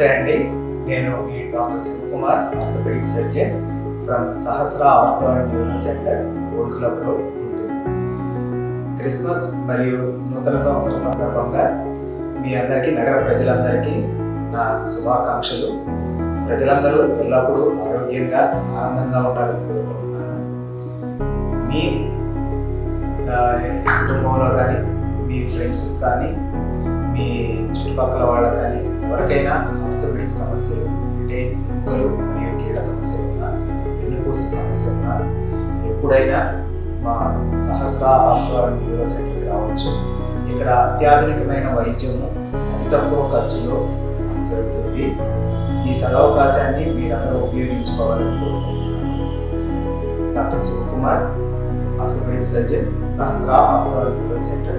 నమస్తే అండి. నేను మీ doctor Shivakumar orthopaedic surgeon from Sahasra ortho and neuro centre old club road Guntur. Christmas మరియు నూతన సంవత్సరం సందర్భంగా మీ అందరికీ నగర ప్రజలందరికీ నా శుభాకాంక్షలు. ప్రజలందరూ ఎల్లప్పుడూ ఆరోగ్యంగా ఆనందంగా ఉండాలని కోరుకుంటున్నాను. మీ కుటుంబంలో కానీ మీ ఫ్రెండ్స్ కానీ మీ చుట్టుపక్కల వాళ్ళకి కానీ ఎవరికైనా ఆర్థోపెడిక్ సమస్యలు అంటే ఎముకలు మరియు కీళ్ళ సమస్యలు ఉన్నా వెన్నుపూస సమస్య ఉన్నా ఎప్పుడైనా మా సహస్ర ఆర్థో న్యూరో సెంటర్కి రావచ్చు. ఇక్కడ అత్యాధునికమైన వైద్యము అతి తక్కువ ఖర్చులో జరుగుతుంది. ఈ సదవకాశాన్ని మీరందరూ ఉపయోగించుకోవాలని కోరుకుంటున్నాను. Doctor Shivakumar orthopaedic surgeon Sahasra ortho and neuro centre